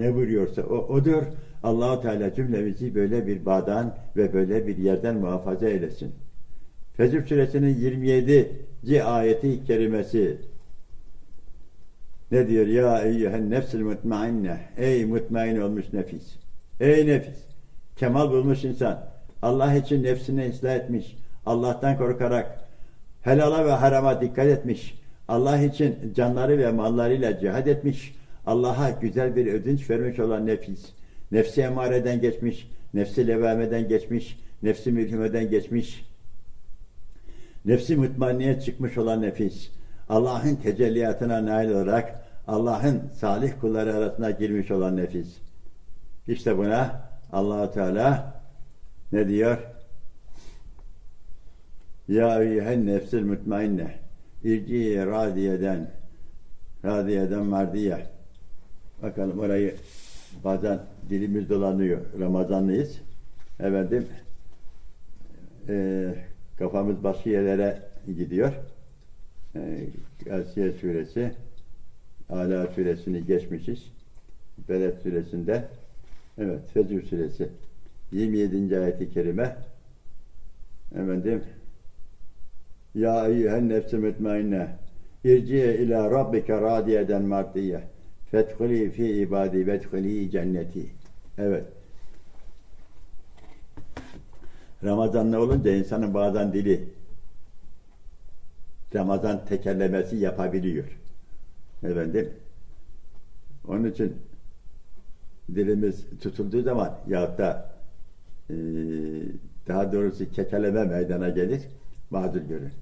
Ne buyuruyorsa o odur. Allahu Teala cümlemizi böyle bir bağdan ve böyle bir yerden muhafaza eylesin. Fecr suresinin 27. ayeti kerimesi ne diyor? Ya eyyühen nefsil mutmainne. Ey mutmain olmuş nefis. Ey nefis. Kemal bulmuş insan. Allah için nefsini ıslah etmiş. Allah'tan korkarak helala ve harama dikkat etmiş. Allah için canları ve mallarıyla cihad etmiş. Allah'a güzel bir ödünç vermiş olan nefis. Nefsi emareden geçmiş. Nefsi levameden geçmiş. Nefsi mülhimeden geçmiş. Nefsi mutmainniye çıkmış olan nefis. Allah'ın tecelliyatına nail olarak Allah'ın salih kulları arasına girmiş olan nefis. İşte buna Allahu Teala ne diyor? Ya eyyühen nefsil mutmainne irci radiyeden radiyeden mardiye bakalım orayı bazen dilimiz dolanıyor. Ramazanlıyız. Efendim e, kafamız başka yerlere gidiyor. E, Asiye suresi Ala suresini geçmişiz. Beled suresinde evet Fecr suresi. 27. ayeti kerime. Efendim ya eyyühen nefsi mutmainne irciye ila rabbike radiyeden mardiye fethuli fi ibadi vethuli cenneti evet Ramazanlı olunca insanın bazen dili Ramazan tekerlemesi yapabiliyor. Efendim onun için dilimiz tutulduğu zaman yahut da e, daha doğrusu kekeleme meydana gelir. Mazur görün.